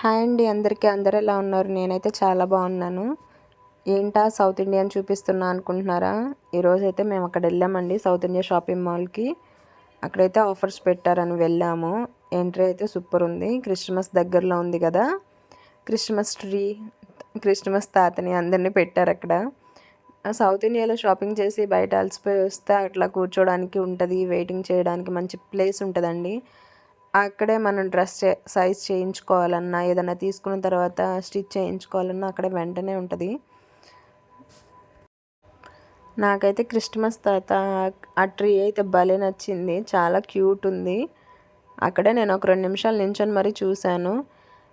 Hi అండి అందరికీ అందరు ఎలా ఉన్నారు? నేనైతే చాలా బాగున్నాను. ఏంటా సౌత్ ఇండియన్ చూపిస్తున్నా అనుకుంటున్నారా? ఈరోజు అయితే మేము అక్కడ వెళ్ళామండి సౌత్ ఇండియా షాపింగ్ మాల్కి. అక్కడైతే ఆఫర్స్ పెట్టారని వెళ్ళాము. ఎంట్రీ అయితే సూపర్ ఉంది. క్రిస్మస్ దగ్గరలో ఉంది కదా? క్రిస్మస్ ట్రీ క్రిస్మస్ తాతని అందరినీ పెట్టారు అక్కడ. సౌత్ ఇండియాలో షాపింగ్ చేసి బయట అలసిపోయి వస్తే అట్లా కూర్చోడానికి ఉంటుంది వెయిటింగ్ చేయడానికి మంచి ప్లేస్ ఉంటుందండి. అక్కడే మనం డ్రెస్ సైజ్ చేయించుకోవాలన్నా ఏదైనా తీసుకున్న తర్వాత స్టిచ్ చేయించుకోవాలన్నా అక్కడే వెంటనే ఉంటుంది. నాకైతే క్రిస్మస్ తాత ఆ ట్రీ అయితే భలే నచ్చింది. చాలా క్యూట్ ఉంది. అక్కడే నేను ఒక రెండు నిమిషాలు నించొని మరీ చూశాను.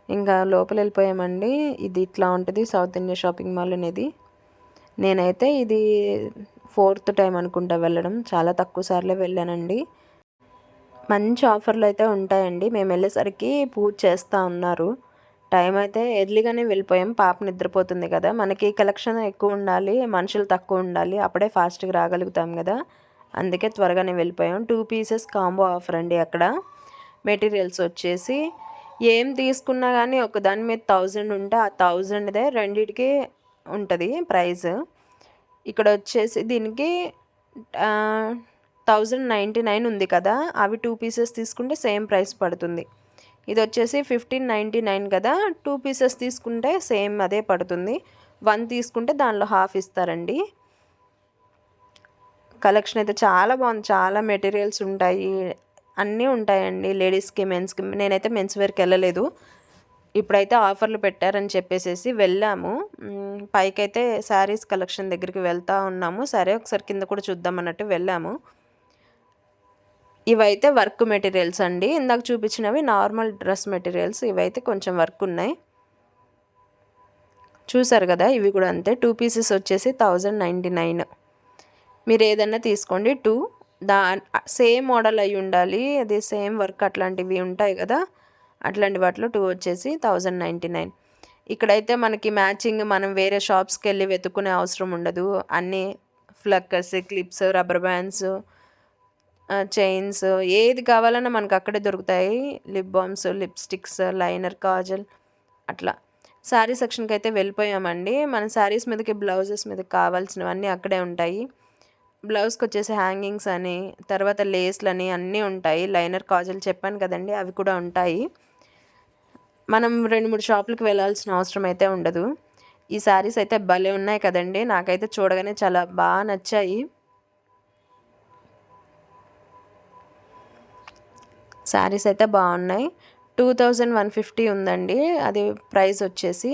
ఇంకా లోపల వెళ్ళిపోయామండి. ఇది ఇట్లా ఉంటుంది సౌత్ ఇండియా షాపింగ్ మాల్ అనేది. నేనైతే ఇది ఫోర్త్ టైం అనుకుంటా వెళ్ళడం. చాలా తక్కువ సార్లే వెళ్ళానండి. మంచి ఆఫర్లు అయితే ఉంటాయండి. మేము వెళ్ళేసరికి పూజ చేస్తూ ఉన్నారు. టైం అయితే ఎర్లీగానే వెళ్ళిపోయాం. పాప నిద్రపోతుంది కదా. మనకి కలెక్షన్ ఎక్కువ ఉండాలి మనుషులు తక్కువ ఉండాలి. అప్పుడే ఫాస్ట్గా రాగలుగుతాం కదా. అందుకే త్వరగానే వెళ్ళిపోయాం. టూ పీసెస్ కాంబో ఆఫర్ అండి అక్కడ. మెటీరియల్స్ వచ్చేసి ఏం తీసుకున్నా కానీ ఒక దాని మీద థౌజండ్ ఉంటే ఆ థౌజండ్దే రెండింటికి ఉంటుంది ప్రైస్. ఇక్కడ వచ్చేసి దీనికి థౌజండ్ నైంటీ నైన్ ఉంది కదా అవి టూ పీసెస్ తీసుకుంటే సేమ్ ప్రైస్ పడుతుంది. ఇది వచ్చేసి ఫిఫ్టీన్ నైంటీ నైన్ కదా టూ పీసెస్ తీసుకుంటే సేమ్ అదే పడుతుంది. వన్ తీసుకుంటే దానిలో హాఫ్ ఇస్తారండి. కలెక్షన్ అయితే చాలా బాగుంది చాలా మెటీరియల్స్ ఉంటాయి అన్నీ ఉంటాయండి లేడీస్కి మెన్స్కి. నేనైతే మెన్స్ వేర్కి వెళ్ళలేదు. ఇప్పుడైతే ఆఫర్లు పెట్టారని చెప్పేసి వెళ్ళాము. పైకైతే శారీస్ కలెక్షన్ దగ్గరికి వెళ్తూ ఉన్నాము. సరే ఒకసారి కింద కూడా చూద్దాం అన్నట్టు వెళ్ళాము. ఇవైతే వర్క్ మెటీరియల్స్ అండి. ఇందాక చూపించినవి నార్మల్ డ్రెస్ మెటీరియల్స్ ఇవైతే కొంచెం వర్క్ ఉన్నాయి. చూసారు కదా ఇవి కూడా అంతే. టూ పీసెస్ వచ్చేసి థౌజండ్ నైంటీ నైన్. మీరు ఏదన్నా తీసుకోండి. టూ దా సేమ్ మోడల్ అయి ఉండాలి. అది సేమ్ వర్క్ అట్లాంటివి ఉంటాయి కదా అట్లాంటి వాటిలో టూ వచ్చేసి థౌజండ్ నైంటీ నైన్. ఇక్కడైతే మనకి మ్యాచింగ్ మనం వేరే షాప్స్కి వెళ్ళి వెతుక్కునే అవసరం ఉండదు. అన్నీ ఫ్లక్కర్స్ క్లిప్స్ రబ్బర్ బ్యాండ్స్ చైన్స్ ఏది కావాలన్నా మనకు అక్కడే దొరుకుతాయి. Lip balms lipsticks liner kajal అట్లా. శారీ సెక్షన్కి అయితే వెళ్ళిపోయామండి. మన శారీస్ మీదకి బ్లౌజెస్ మీదకి కావాల్సినవన్నీ అక్కడే ఉంటాయి. బ్లౌజ్కి వచ్చేసి హ్యాంగింగ్స్ అని తర్వాత లేస్లు అని అన్నీ ఉంటాయి. లైనర్ కాజల్ చెప్పాను కదండి అవి కూడా ఉంటాయి. మనం రెండు మూడు షాపులకు వెళ్ళాల్సిన అవసరం అయితే ఉండదు. ఈ శారీస్ అయితే భలే ఉన్నాయి కదండి. నాకైతే చూడగానే చాలా బాగా నచ్చాయి. శారీస్ అయితే బాగున్నాయి. టూ థౌజండ్ వన్ ఫిఫ్టీ ఉందండి. అది ప్రైస్ వచ్చేసి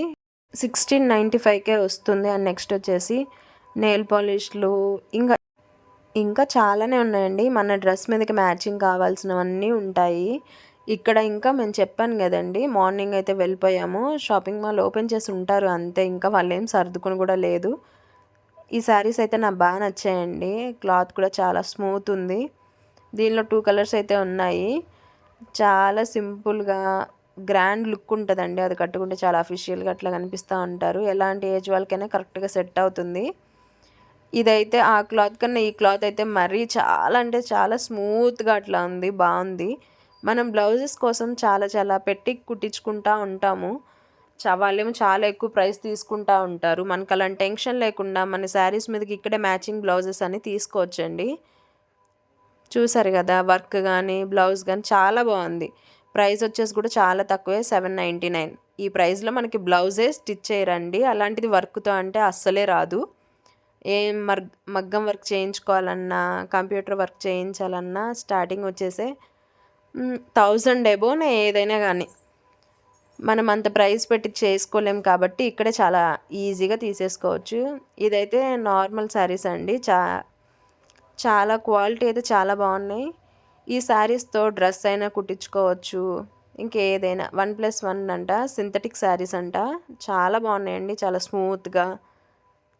సిక్స్టీన్ నైంటీ ఫైవ్కే వస్తుంది. అండ్ నెక్స్ట్ వచ్చేసి నెయిల్ పాలిష్లు ఇంకా ఇంకా చాలానే ఉన్నాయండి. మన డ్రెస్ మీదకి మ్యాచింగ్ కావాల్సినవన్నీ ఉంటాయి. ఇక్కడ ఇంకా మేము చెప్పాను కదండి మార్నింగ్ అయితే వెళ్ళిపోయాము. షాపింగ్ మాల్ ఓపెన్ చేసి ఉంటారు అంతే. ఇంకా వాళ్ళు ఏం సర్దుకుని కూడా లేదు. ఈ శారీస్ అయితే నాకు బాగా నచ్చాయండి. క్లాత్ కూడా చాలా స్మూత్ ఉంది. దీనిలో టూ కలర్స్ అయితే ఉన్నాయి. చాలా సింపుల్గా గ్రాండ్ లుక్ ఉంటుందండి. అది కట్టుకుంటే చాలా అఫీషియల్గా అట్లా కనిపిస్తూ ఉంటారు. ఎలాంటి ఏజ్ వాళ్ళకైనా కరెక్ట్గా సెట్ అవుతుంది. ఇదైతే ఆ క్లాత్ కన్నా ఈ క్లాత్ అయితే మరీ చాలా అంటే చాలా స్మూత్గా అట్లా ఉంది. బాగుంది. మనం బ్లౌజెస్ కోసం చాలా చాలా పెట్టి కుట్టించుకుంటూ ఉంటాము. వాళ్ళేమో చాలా ఎక్కువ ప్రైస్ తీసుకుంటూ ఉంటారు. మనకు అలాంటి టెన్షన్ లేకుండా మన శారీస్ మీదకి ఇక్కడే మ్యాచింగ్ బ్లౌజెస్ అని తీసుకోవచ్చండి. చూసారు కదా వర్క్ కానీ బ్లౌజ్ కానీ చాలా బాగుంది. ప్రైస్ వచ్చేసి కూడా చాలా తక్కువే సెవెన్ నైంటీ నైన్. ఈ ప్రైస్లో మనకి బ్లౌజే స్టిచ్ చేయరండి. అలాంటిది వర్క్తో అంటే అస్సలే రాదు. ఏం మర్ మగ్గం వర్క్ చేయించుకోవాలన్నా కంప్యూటర్ వర్క్ చేయించాలన్నా స్టార్టింగ్ వచ్చేసే థౌజండ్ ఎబోనే ఏదైనా కానీ మనం అంత ప్రైస్ పెట్టి చేసుకోలేం కాబట్టి ఇక్కడే చాలా ఈజీగా తీసేసుకోవచ్చు. ఇదైతే నార్మల్ శారీస్ అండి. చా చాలా క్వాలిటీ అయితే చాలా బాగున్నాయి. ఈ శారీస్తో డ్రెస్ అయినా కుట్టించుకోవచ్చు. ఇంకేదైనా వన్ ప్లస్ వన్ అంట సింథటిక్ శారీస్ అంట. చాలా బాగున్నాయండి. చాలా స్మూత్గా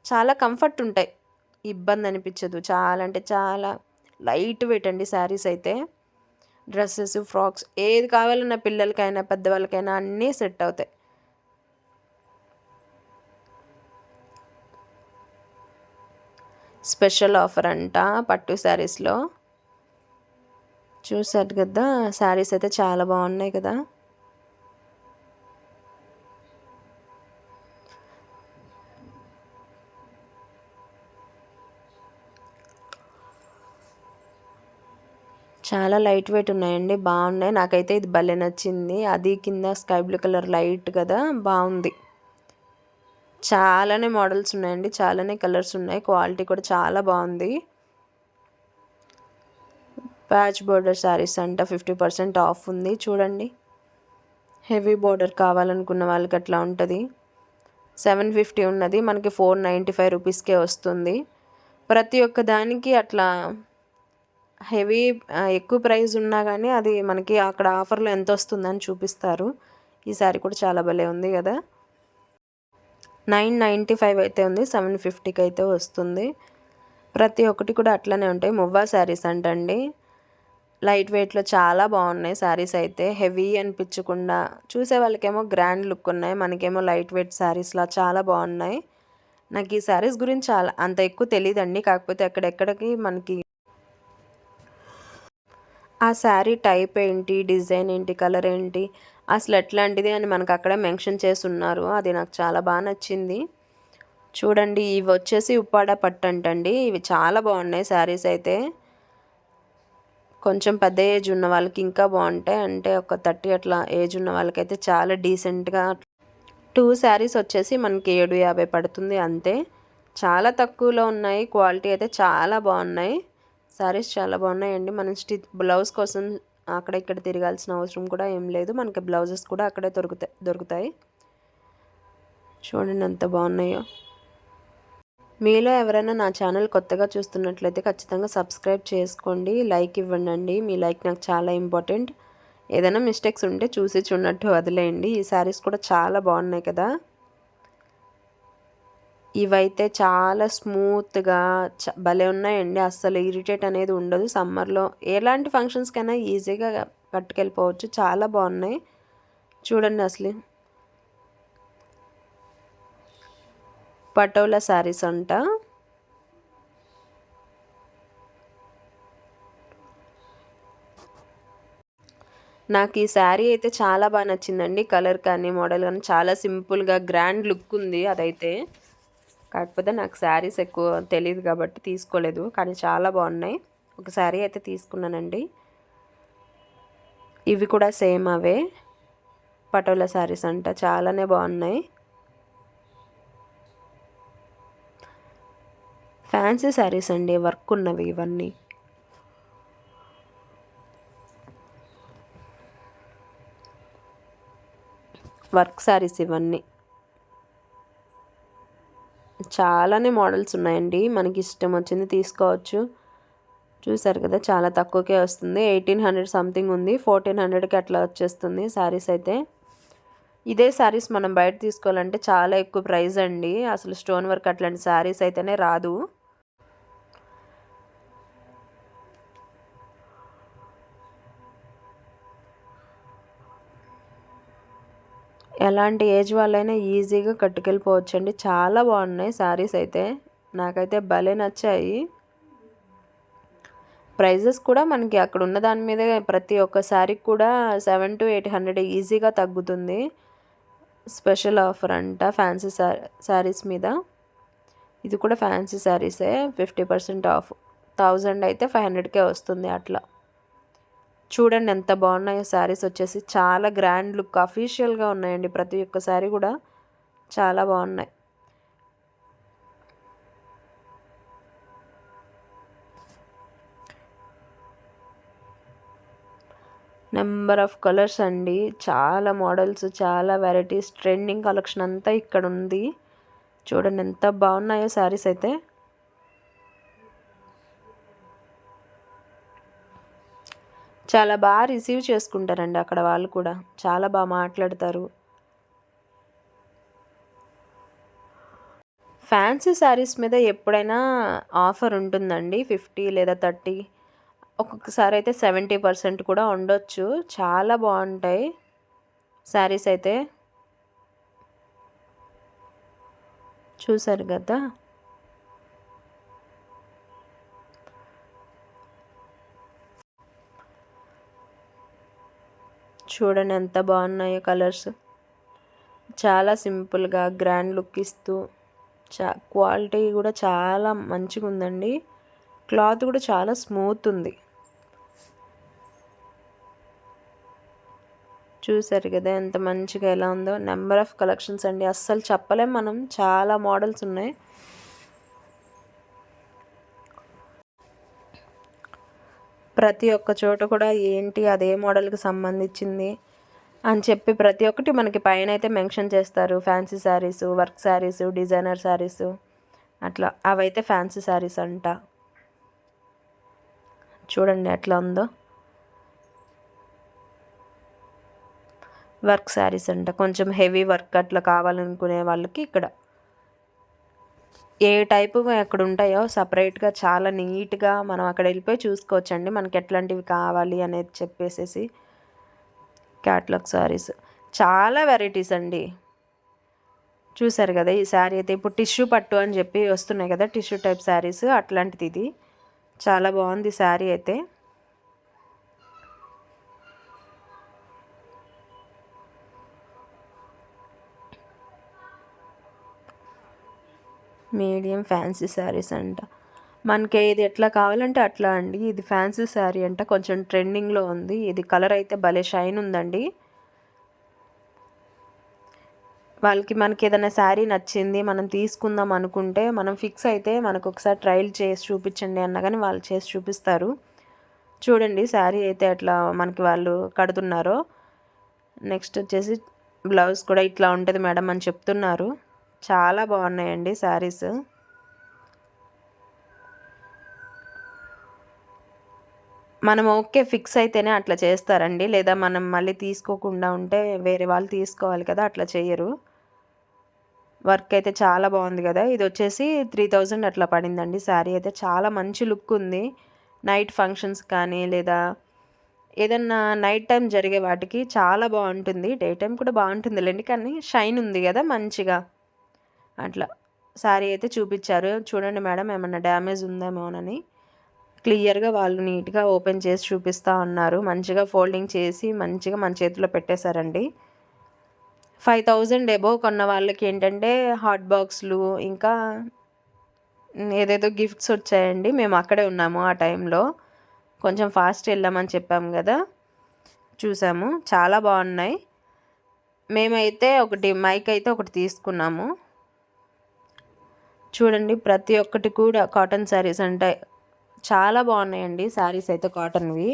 చాలా కంఫర్ట్ ఉంటాయి. ఇబ్బంది అనిపించదు. చాలా అంటే చాలా లైట్ వెయిట్ అండి శారీస్ అయితే. డ్రెస్సెస్ ఫ్రాక్స్ ఏది కావాలన్నా పిల్లలకైనా పెద్దవాళ్ళకైనా అన్నీ సెట్ అవుతాయి. స్పెషల్ ఆఫర్ అంట పట్టు శారీస్లో. చూసారు కదా శారీస్ అయితే చాలా బాగున్నాయి కదా. చాలా లైట్ వెయిట్ ఉన్నాయండి బాగున్నాయి. నాకైతే ఇది భలే నచ్చింది. అది కింద స్కై బ్లూ కలర్ లైట్ కదా బాగుంది. చాలానే మోడల్స్ ఉన్నాయండి చాలానే కలర్స్ ఉన్నాయి క్వాలిటీ కూడా చాలా బాగుంది. ప్యాచ్ బోర్డర్ శారీస్ అంట ఫిఫ్టీ పర్సెంట్ ఆఫ్ ఉంది చూడండి. హెవీ బోర్డర్ కావాలనుకున్న వాళ్ళకి అట్లా ఉంటుంది. సెవెన్ ఫిఫ్టీ ఉన్నది మనకి ఫోర్ నైంటీ ఫైవ్ రూపీస్కే వస్తుంది. ప్రతి ఒక్క దానికి అట్లా హెవీ ఎక్కువ ప్రైస్ ఉన్నా కానీ అది మనకి అక్కడ ఆఫర్లో ఎంత వస్తుందని చూపిస్తారు. ఈ శారీ కూడా చాలా భలే ఉంది కదా. నైన్ నైంటీ ఫైవ్ అయితే ఉంది సెవెన్ ఫిఫ్టీకి అయితే వస్తుంది. ప్రతి ఒక్కటి కూడా అట్లనే ఉంటాయి. మువ్వా శారీస్ అంటండి. లైట్ వెయిట్లో చాలా బాగున్నాయి శారీస్ అయితే. హెవీ అనిపించకుండా చూసే వాళ్ళకేమో గ్రాండ్ లుక్ ఉన్నాయి. మనకేమో లైట్ వెయిట్ శారీస్లా చాలా బాగున్నాయి. నాకు ఈ శారీస్ గురించి చాలా అంత ఎక్కువ తెలియదండి కాకపోతే ఎక్కడెక్కడికి మనకి ఆ శారీ టైప్ ఏంటి డిజైన్ ఏంటి కలర్ ఏంటి అసలు ఎట్లాంటిది అని మనకు అక్కడే మెన్షన్ చేసి ఉన్నారు. అది నాకు చాలా బాగా నచ్చింది. చూడండి ఇవి వచ్చేసి ఉప్పాడ పట్టు అంటండి. ఇవి చాలా బాగున్నాయి శారీస్ అయితే. కొంచెం పెద్ద ఏజ్ ఉన్న వాళ్ళకి ఇంకా బాగుంటాయి. అంటే ఒక థర్టీ అట్లా ఏజ్ ఉన్న వాళ్ళకైతే చాలా డీసెంట్గా టూ శారీస్ వచ్చేసి మనకి ఏడు యాభై పడుతుంది అంతే. చాలా తక్కువలో ఉన్నాయి. క్వాలిటీ అయితే చాలా బాగున్నాయి. శారీస్ చాలా బాగున్నాయండి. మనం స్టి బ్లౌజ్ కోసం అక్కడ ఇక్కడ తిరగాల్సిన అవసరం కూడా ఏం లేదు. మనకి బ్లౌజెస్ కూడా అక్కడే దొరుకుతాయి దొరుకుతాయి. చూడండి ఎంత బాగున్నాయో. మీలో ఎవరైనా నా ఛానల్ కొత్తగా చూస్తున్నట్లయితే ఖచ్చితంగా సబ్స్క్రైబ్ చేసుకోండి. లైక్ ఇవ్వండి మీ లైక్ నాకు చాలా ఇంపార్టెంట్. ఏదైనా మిస్టేక్స్ ఉంటే చూసి చూడనట్టు వదిలేయండి. ఈ శారీస్ కూడా చాలా బాగున్నాయి కదా. ఇవైతే చాలా స్మూత్గా చ భలే ఉన్నాయండి. అస్సలు ఇరిటేట్ అనేది ఉండదు సమ్మర్లో. ఎలాంటి ఫంక్షన్స్కైనా ఈజీగా కట్టుకెళ్ళిపోవచ్చు చాలా బాగున్నాయి. చూడండి అసలు. పటోలా శారీస్ అంట. నాకు ఈ శారీ అయితే చాలా బాగా నచ్చిందండి. కలర్ కానీ మోడల్ కానీ చాలా సింపుల్గా గ్రాండ్ లుక్ ఉంది అదైతే. కాకపోతే నాకు శారీస్ ఎక్కువ తెలియదు కాబట్టి తీసుకోలేదు కానీ చాలా బాగున్నాయి. ఒక శారీ అయితే తీసుకున్నానండి. ఇవి కూడా సేమ్ అవే. పటోలా శారీస్ అంట చాలానే బాగున్నాయి. ఫ్యాన్సీ శారీస్ అండి వర్క్ ఉన్నవి ఇవన్నీ. వర్క్ శారీస్ ఇవన్నీ. చాలానే మోడల్స్ ఉన్నాయండి. మనకి ఇష్టం వచ్చింది తీసుకోవచ్చు. చూసారు కదా చాలా తక్కువకే వస్తుంది. ఎయిటీన్ హండ్రెడ్ సంథింగ్ ఉంది. ఫోర్టీన్ హండ్రెడ్కి అట్లా వచ్చేస్తుంది శారీస్ అయితే. ఇదే శారీస్ మనం బయట తీసుకోవాలంటే చాలా ఎక్కువ ప్రైస్ అండి. అసలు స్టోన్ వర్క్ అట్లాంటి శారీస్ అయితేనే రాదు. ఎలాంటి ఏజ్ వాళ్ళైనా ఈజీగా కట్టుకెళ్ళిపోవచ్చు అండి చాలా బాగున్నాయి శారీస్ అయితే. నాకైతే భలే నచ్చాయి. ప్రైజెస్ కూడా మనకి అక్కడ ఉన్న దాని మీద ప్రతి ఒక్క శారీకి కూడా సెవెన్ టు ఎయిట్ హండ్రెడ్ ఈజీగా తగ్గుతుంది. స్పెషల్ ఆఫర్ అంట ఫ్యాన్సీ శారీస్ మీద. ఇది కూడా fancy శారీసే. Fifty percent off. Thousand అయితే ఫైవ్ హండ్రెడ్కే వస్తుంది అట్లా. చూడండి ఎంత బాగున్నాయో శారీస్ వచ్చేసి. చాలా గ్రాండ్ లుక్ అఫీషియల్గా ఉన్నాయండి. ప్రతి ఒక్క శారీ కూడా చాలా బాగున్నాయి. నెంబర్ ఆఫ్ కలర్స్ అండి. చాలా మోడల్స్ చాలా వెరైటీస్ ట్రెండింగ్ కలెక్షన్ అంతా ఇక్కడ ఉంది చూడండి ఎంత బాగున్నాయో శారీస్ అయితే. చాలా బాగా రిసీవ్ చేసుకుంటారండి అక్కడ వాళ్ళు కూడా. చాలా బాగా మాట్లాడతారు. ఫ్యాన్సీ శారీస్ మీద ఎప్పుడైనా ఆఫర్ ఉంటుందండి? ఫిఫ్టీ లేదా థర్టీ ఒక్కొక్కసారి అయితే సెవెంటీ పర్సెంట్ కూడా ఉండొచ్చు. చాలా బాగుంటాయి శారీస్ అయితే. చూసారు కదా? చూడండి ఎంత బాగున్నాయో కలర్స్. చాలా సింపుల్గా గ్రాండ్ లుక్ ఇస్తూ చా క్వాలిటీ కూడా చాలా మంచిగా ఉందండి. క్లాత్ కూడా చాలా స్మూత్ ఉంది. చూసారు కదా ఎంత మంచిగా ఎలా ఉందో. నెంబర్ ఆఫ్ కలెక్షన్స్ అండి. అస్సలు చెప్పలేం మనం. చాలా మోడల్స్ ఉన్నాయి. ప్రతి ఒక్క చోట కూడా ఏంటి అదే మోడల్కి సంబంధించింది అని చెప్పి ప్రతి ఒక్కటి మనకి పైన అయితే మెన్షన్ చేస్తారు. Fancy saris work saris designer saris అట్లా. అవైతే ఫ్యాన్సీ శారీస్ అంట. చూడండి ఎట్లా ఉందో. వర్క్ శారీస్ అంట. కొంచెం హెవీ వర్క్ అట్లా కావాలనుకునే వాళ్ళకి ఇక్కడ ఏ టైపు అక్కడ ఉంటాయో సపరేట్గా చాలా నీట్గా మనం అక్కడ వెళ్ళిపోయి చూసుకోవచ్చండి. మనకి ఎట్లాంటివి కావాలి అనేది చెప్పేసేసి క్యాట్లాగ్ శారీస్ చాలా వెరైటీస్ అండి. చూసారు కదా ఈ శారీ అయితే ఇప్పుడు టిష్యూ పట్టు అని చెప్పి వస్తున్నాయి కదా టిష్యూ టైప్ శారీస్ అట్లాంటిది ఇది. చాలా బాగుంది శారీ అయితే. మీడియం ఫ్యాన్సీ శారీస్ అంట. మనకి ఇది ఎట్లా కావాలంటే అట్లా అండి. ఇది ఫ్యాన్సీ శారీ అంట. కొంచెం ట్రెండింగ్లో ఉంది. ఇది కలర్ అయితే భలే షైన్ ఉందండి. వాళ్ళకి మనకి ఏదైనా శారీ నచ్చింది మనం తీసుకుందాం అనుకుంటే మనం ఫిక్స్ అయితే మనకు ఒకసారి ట్రయల్ చేసి చూపించండి అన్నా కానీ వాళ్ళు చేసి చూపిస్తారు. చూడండి శారీ అయితే అట్లా మనకి వాళ్ళు కడుతున్నారో. నెక్స్ట్ వచ్చేసి బ్లౌజ్ కూడా ఇట్లా ఉంటుంది మేడం అని చెప్తున్నారు. చాలా బాగున్నాయండి శారీస్. మనం ఓకే ఫిక్స్ అయితేనే అట్లా చేస్తారండి. లేదా మనం మళ్ళీ తీసుకోకుండా ఉంటే వేరే వాళ్ళు తీసుకోవాలి కదా అట్లా చేయరు. వర్క్ అయితే చాలా బాగుంది కదా. ఇది వచ్చేసి త్రీ థౌజండ్ అట్లా పడిందండి శారీ అయితే. చాలా మంచి లుక్ ఉంది. నైట్ ఫంక్షన్స్ కానీ లేదా ఏదన్నా నైట్ టైం జరిగే వాటికి చాలా బాగుంటుంది. డే టైం కూడా బాగుంటుందిలేండి. కానీ షైన్ ఉంది కదా మంచిగా. అట్లా. శారీ అయితే చూపించారు. చూడండి మేడం ఏమన్నా డ్యామేజ్ ఉందేమోనని క్లియర్గా వాళ్ళు నీట్గా ఓపెన్ చేసి చూపిస్తూ ఉన్నారు మంచిగా ఫోల్డింగ్ చేసి మంచిగా మన చేతిలో పెట్టేశారండి. ఫైవ్ థౌజండ్ ఎబో కొన్న వాళ్ళకి ఏంటంటే హాట్ బాక్స్లు ఇంకా ఏదేదో గిఫ్ట్స్ వచ్చాయండి. మేము అక్కడే ఉన్నాము ఆ టైంలో. కొంచెం ఫాస్ట్ వెళ్ళామని చెప్పాము కదా. చూసాము. చాలా బాగున్నాయి. మేమైతే ఒకటి మైక్ అయితే ఒకటి తీసుకున్నాము. చూడండి ప్రతి ఒక్కటి కూడా కాటన్ శారీస్ అంటే చాలా బాగున్నాయండి శారీస్ అయితే కాటన్వి.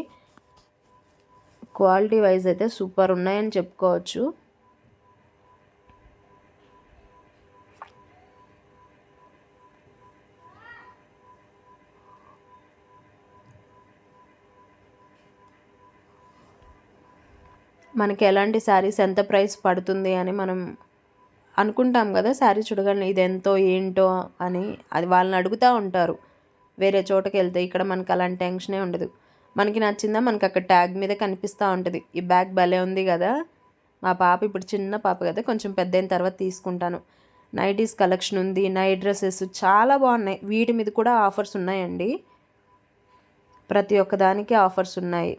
క్వాలిటీ వైజ్ అయితే సూపర్ ఉన్నాయని చెప్పుకోవచ్చు. మనకి ఎలాంటి శారీస్ ఎంత ప్రైస్ పడుతుంది అని మనం అనుకుంటాం కదా శారీ చూడగానే ఇది ఎంతో ఏంటో అని అది వాళ్ళని అడుగుతూ ఉంటారు. వేరే చోటకి వెళ్తే ఇక్కడ మనకు అలాంటి టెన్షనే ఉండదు. మనకి నచ్చిందా మనకి అక్కడ ట్యాగ్ మీద కనిపిస్తూ ఉంటుంది. ఈ బ్యాగ్ భలే ఉంది కదా మా పాప ఇప్పుడు చిన్న పాప కదా కొంచెం పెద్ద అయిన తర్వాత తీసుకుంటాను. నైటీస్ కలెక్షన్ ఉంది నైట్ డ్రెస్సెస్ చాలా బాగున్నాయి. వీటి మీద కూడా ఆఫర్స్ ఉన్నాయండి. ప్రతి ఒక్కదానికి ఆఫర్స్ ఉన్నాయి.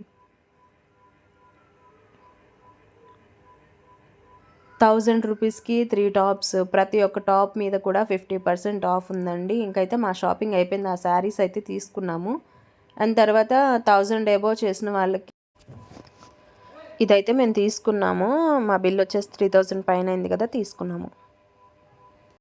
థౌజండ్ రూపీస్కి త్రీ టాప్స్ ప్రతి ఒక్క టాప్ మీద కూడా ఫిఫ్టీ పర్సెంట్ ఆఫ్ ఉందండి. ఇంకైతే మా షాపింగ్ అయిపోయింది. ఆ శారీస్ అయితే తీసుకున్నాము. అండ్ తర్వాత థౌజండ్ ఎబో చేసిన వాళ్ళకి ఇదైతే మేము తీసుకున్నాము. మా బిల్ వచ్చేసి త్రీ థౌజండ్ పైన అయింది కదా తీసుకున్నాము.